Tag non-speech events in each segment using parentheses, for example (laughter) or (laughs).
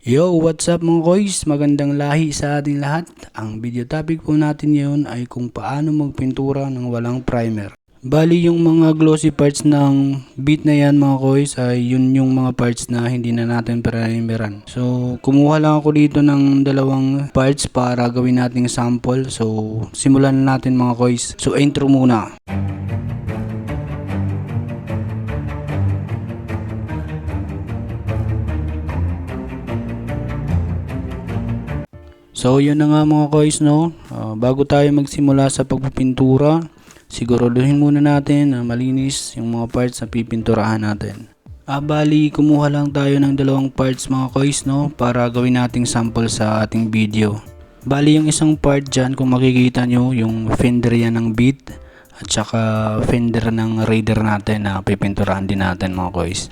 Yo, what's up mga koys? Magandang lahi sa ating lahat. Ang video topic po natin ngayon ay kung paano magpintura ng walang primer. Bali yung mga glossy parts ng beat na yan mga koys ay yun yung mga parts na hindi na natin primeran. So kumuha lang ako dito ng dalawang parts para gawin nating sample. So simulan na natin mga koys. So intro muna. So yun na nga mga koys no, Ah, bago tayo magsimula sa pagpipintura, siguraduhin muna natin na malinis yung mga parts na pipinturahan natin. Ah, bali, kumuha lang tayo ng dalawang parts mga koys no, para gawin nating sample sa ating video. Bali yung isang part dyan, kung makikita nyo, yung fender yan ng beat at saka fender ng raider natin na pipinturahan din natin mga koys.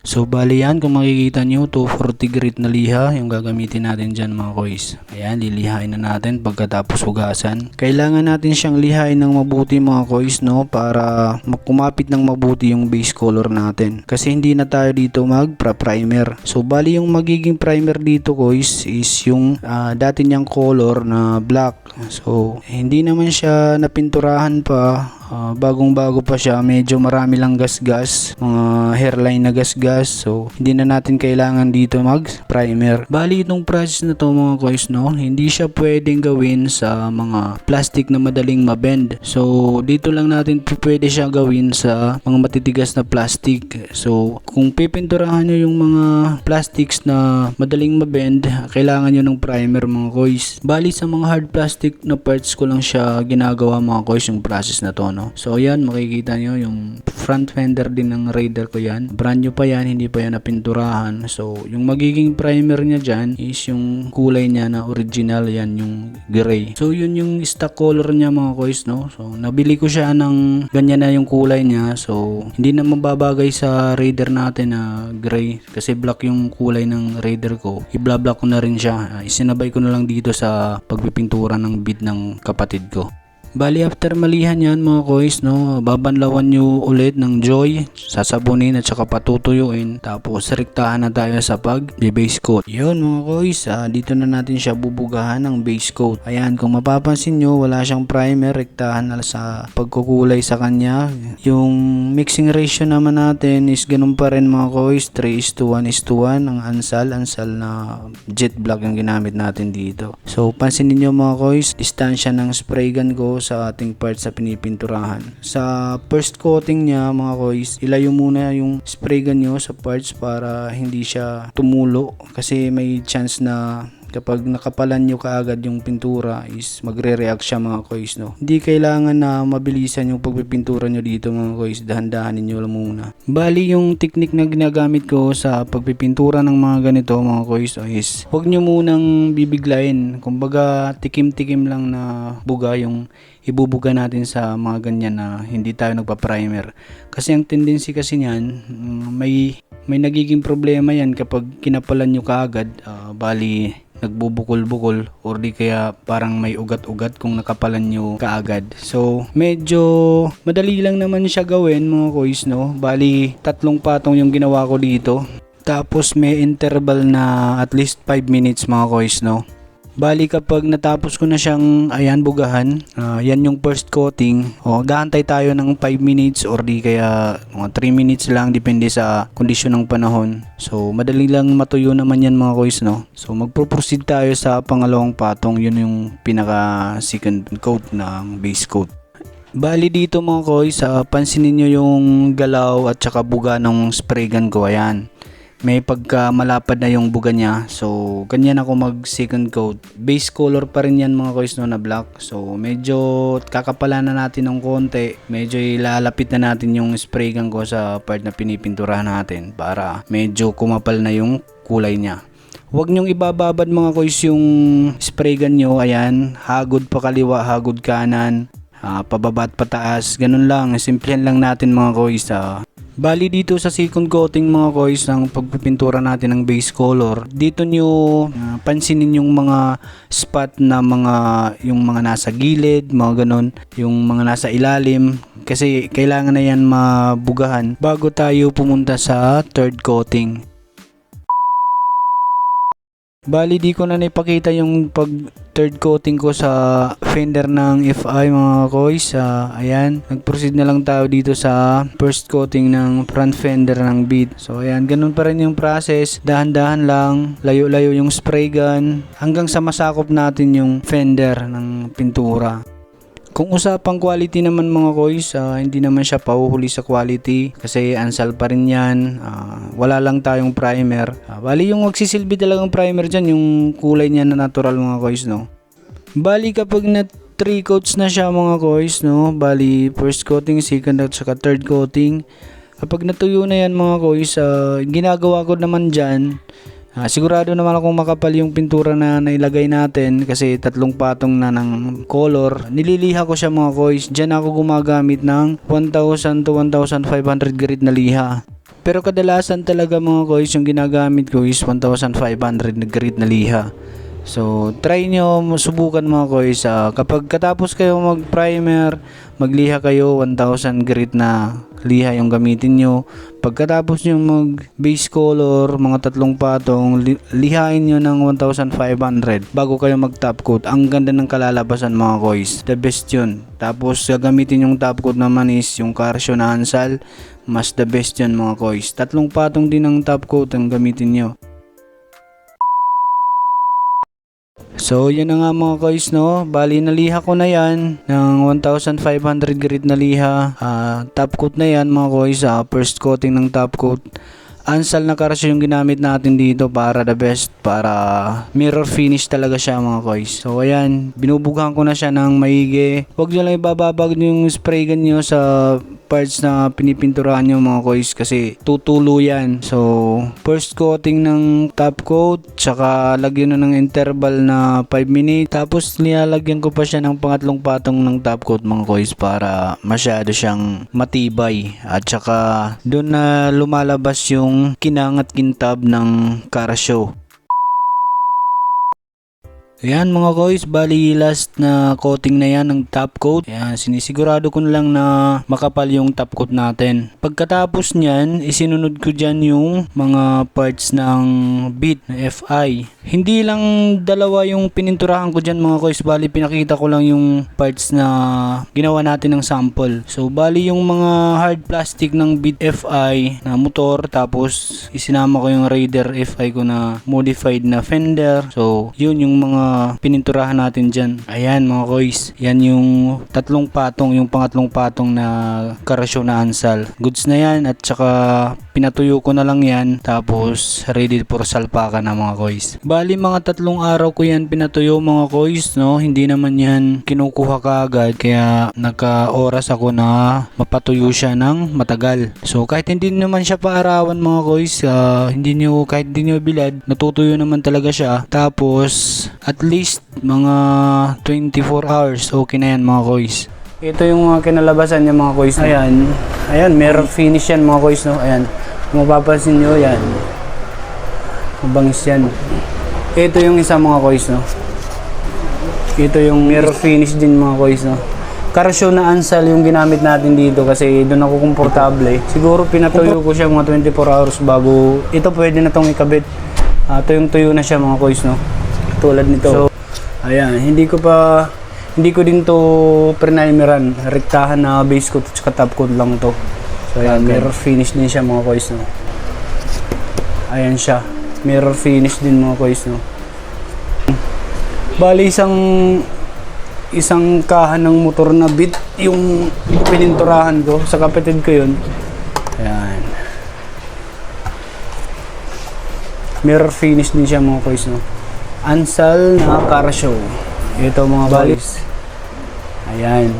So bali yan kung makikita nyo 240 grit na liha yung gagamitin natin dyan mga koys. Ayan lilihain na natin pagkatapos hugasan. Kailangan natin siyang lihain ng mabuti mga koys no para kumapit ng mabuti yung base color natin. Kasi hindi na tayo dito magpa-primer. So bali yung magiging primer dito koys is yung ah, dati niyang color na black. So hindi naman siya napinturahan pa Ah, bagong bago pa siya, medyo marami lang gasgas, mga hairline na gasgas. So, hindi na natin kailangan dito mag primer. Bali itong process na to mga koys no, hindi siya pwedeng gawin sa mga plastic na madaling mabend. So, dito lang natin pwede siya gawin sa mga matitigas na plastic. So, kung pipinturahan nyo yung mga plastics na madaling mabend, kailangan nyo ng primer mga koys. Bali sa mga hard plastic na parts ko lang siya ginagawa mga koys yung process na to no. So ayan makikita nyo yung front fender din ng Raider ko yan. Brand new pa yan, hindi pa yan napinturahan. So yung magiging primer niya dyan is yung kulay niya na original yan yung gray. So yun yung stock color niya mga koys no. So nabili ko siya ng ganyan na yung kulay niya. So hindi na mababagay sa Raider natin na gray kasi black yung kulay ng Raider ko. I-black ko na rin siya. Ah, isinabay ko na lang dito sa pagpipintura ng beat ng kapatid ko. Bali after malihan yan mga koys no, babanlawan nyo ulit ng joy, sasabunin at saka patutuyuin tapos rektahan na tayo sa pag base coat. Yun mga koys, ah, dito na natin siya bubugahan ng base coat. Ayan kung mapapansin nyo wala siyang primer, rektahan na sa pagkukulay sa kanya. Yung mixing ratio naman natin is ganun pa rin mga koys, 3 is to 1 is to 1 ang ansal, ansal na jet black yung ginamit natin dito. So pansinin nyo mga koys, distansya ng spray gun ko sa ating parts sa pinipinturahan. Sa first coating niya mga koys, ilayo muna yung spray gun nyo sa parts para hindi siya tumulo kasi may chance na kapag nakapalan nyo kaagad yung pintura is magre-react siya mga koys no. Hindi kailangan na mabilisan yung pagpipintura nyo dito mga koys, dahan-dahanin nyo lang muna. Bali yung technique na ginagamit ko sa pagpipintura ng mga ganito mga koys is huwag nyo munang bibiglayin. Kumbaga tikim-tikim lang na buga yung ibubuga natin sa mga ganyan na hindi tayo nagpa-primer. Kasi ang tendency kasi niyan, mm, may may nagiging problema yan kapag kinapalan nyo kaagad, ah, bali nagbubukol-bukol or di kaya parang may ugat-ugat kung nakapalan nyo kaagad. So, medyo madali lang naman siya gawin mga koys, no? Bali, tatlong patong yung ginawa ko dito. Tapos may interval na at least 5 minutes mga koys, no? Bali kapag natapos ko na siyang ayan bugahan, ah, yan yung first coating. O gaantay tayo ng 5 minutes or di kaya mga 3 minutes lang depende sa kondisyon ng panahon. So madali lang matuyo naman yan mga koys no. So magpo-proceed tayo sa pangalawang patong, yun yung pinaka second coat ng base coat. Bali dito mga koys, ah, pansinin nyo yung galaw at saka buga ng spray gun ko. Ayan. May pagka malapad na yung buga niya. So, ganyan ako mag second coat. Base color pa rin yan mga koys no na black. So, medyo kakapalan na natin ng konti. Medyo ilalapit na natin yung spray gun ko sa part na pinipinturahan natin para medyo kumapal na yung kulay niya. Huwag nyong ibababad mga koys yung spray gun nyo. Ayan, hagod pa kaliwa, hagod kanan. Ah, pababa at pataas, ganun lang. Simplihan lang natin mga koys. ah. Bali dito sa second coating mga koys ng pagpipintura natin ng base color, dito nyo ah, pansinin yung mga spot na mga yung mga nasa gilid, mga ganun, yung mga nasa ilalim kasi kailangan na yan mabugahan bago tayo pumunta sa third coating. Bali, di ko na naipakita yung pag third coating ko sa fender ng FI mga koys. Ah, ayan, nag-proceed na lang tayo dito sa first coating ng front fender ng beat. So ayan, ganun pa rin yung process. Dahan-dahan lang, layo-layo yung spray gun hanggang sa masakop natin yung fender ng pintura. Kung usapang quality naman mga koys, ah, hindi naman siya pahuhuli sa quality kasi ansal pa rin yan. Ah, wala lang tayong primer. Ah, bali yung magsisilbi talagang primer dyan, yung kulay niya na natural mga koys, no? Bali kapag na 3 coats na siya mga koys, no? Bali first coating, second at saka third coating. Kapag natuyo na yan mga koys, ah, ginagawa ko naman dyan, Ah, sigurado naman akong makapal yung pintura na nailagay natin kasi tatlong patong na ng color. Nililiha ko siya mga koys. Diyan ako gumagamit ng 1,000 to 1,500 grit na liha. Pero kadalasan talaga mga koys yung ginagamit ko is 1,500 na grit na liha. So, try nyo, subukan mga koys. ah, kapag katapos kayo mag-primer, magliha kayo 1,000 grit na liha yung gamitin nyo. Pagkatapos nyo mag-base color, mga tatlong patong, li- lihain nyo ng 1,500 bago kayo mag-top coat. Ang ganda ng kalalabasan mga koys. The best yun. Tapos, gagamitin yung top coat naman is yung Casio na Hansal. Mas the best yun mga koys. Tatlong patong din ng top coat ang gamitin nyo. So, yun na nga mga koys, no? Bali, naliha ko na yan ng 1,500 grit na liha. Ah, top coat na yan mga koys. ah, first coating ng top coat. Ansal na karasyo yung ginamit natin dito para the best. Para mirror finish talaga siya mga koys. So, ayan. Binubugahan ko na siya ng maigi. Huwag nyo lang ibababag yung spray gun nyo sa parts na pinipinturahan nyo mga koys kasi tutulo yan. So, first coating ng top coat, tsaka lagyan na ng interval na 5 minutes. Tapos nilalagyan ko pa siya ng pangatlong patong ng top coat mga koys para masyado siyang matibay. At tsaka doon na lumalabas yung kinang at kintab ng Karashow. Ayan mga koys, bali last na coating na yan ng top coat. Ayan, sinisigurado ko na lang na makapal yung top coat natin. Pagkatapos niyan, isinunod ko dyan yung mga parts ng beat na FI. Hindi lang dalawa yung pininturahan ko dyan mga koys, bali pinakita ko lang yung parts na ginawa natin ng sample. So bali yung mga hard plastic ng beat FI na motor, tapos isinama ko yung Raider FI ko na modified na fender. So yun yung mga pininturahan natin dyan. Ayan mga koys. Yan yung tatlong patong, yung pangatlong patong na karasyon na ansal. Goods na yan at saka pinatuyo ko na lang yan tapos ready for salpakan na mga koys. Bali mga tatlong araw ko yan pinatuyo mga koys no. Hindi naman yan kinukuha kaagad kaya nagka-oras ako na mapatuyo siya ng matagal. So kahit hindi naman siya paarawan mga koys, ah, hindi nyo, kahit hindi nyo bilad, natutuyo naman talaga siya. Tapos at least mga 24 hours okay na yan mga koys. Ito yung mga kinalabasan niya mga koys. Ayan. Ayan, meron finish yan mga koys no. Ayan. Kung mapapansin nyo yan. Mabangis yan. Ito yung isa mga koys no. Ito yung mirror finish din mga koys no. Karasyo na ansal yung ginamit natin dito kasi doon ako komportable. Siguro pinatuyo ko siya mga 24 hours bago ito pwede na tong ikabit. Uh, tuyong-tuyo na siya mga koys no. Tulad nito. So, ayan, hindi ko pa hindi ko din to primeran. Rektahan na base coat at saka top coat lang to. So ayan, mirror finish din siya mga koys no. Ayan siya. Mirror finish din mga koys no. Bali isang isang kahan ng motor na bit yung pininturahan ko sa kapatid ko yun. Ayan. Mirror finish din siya mga koys no. Ansal na Carashow. Ito mga boys. Ayan.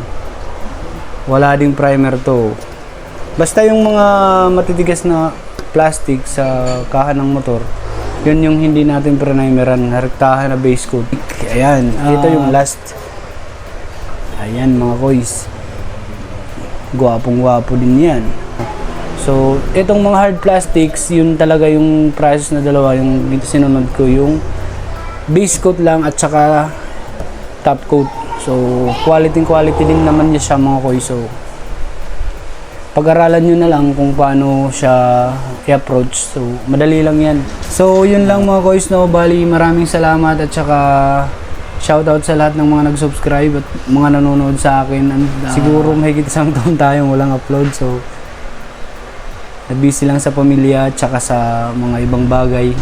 Wala ding primer to. Basta yung mga matitigas na plastic sa kahan ng motor, yun yung hindi natin primeran, rektahan na base coat. Ayan, ito yung last. Ayan mga boys. Gwapong gwapo din yan. So, itong mga hard plastics, yun talaga yung process na dalawa, yung sinunod ko, yung base coat lang at saka top coat. So, quality quality din naman niya siya mga koy. So, pag-aralan nyo na lang kung paano siya i-approach. So, madali lang yan. So, yun lang mga kois, no? Bali, maraming salamat at saka shoutout sa lahat ng mga nag-subscribe at mga nanonood sa akin. And, uh, siguro mahigit isang (laughs) taon tayong walang upload. So, nag-busy lang sa pamilya at saka sa mga ibang bagay.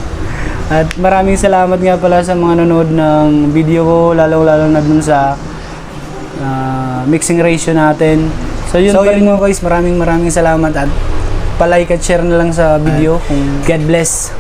At maraming salamat nga pala sa mga nanonood ng video ko, lalo-lalo na dun sa ah, mixing ratio natin. So yun, so, yun mga guys, maraming maraming salamat at palike at share na lang sa video kung God bless.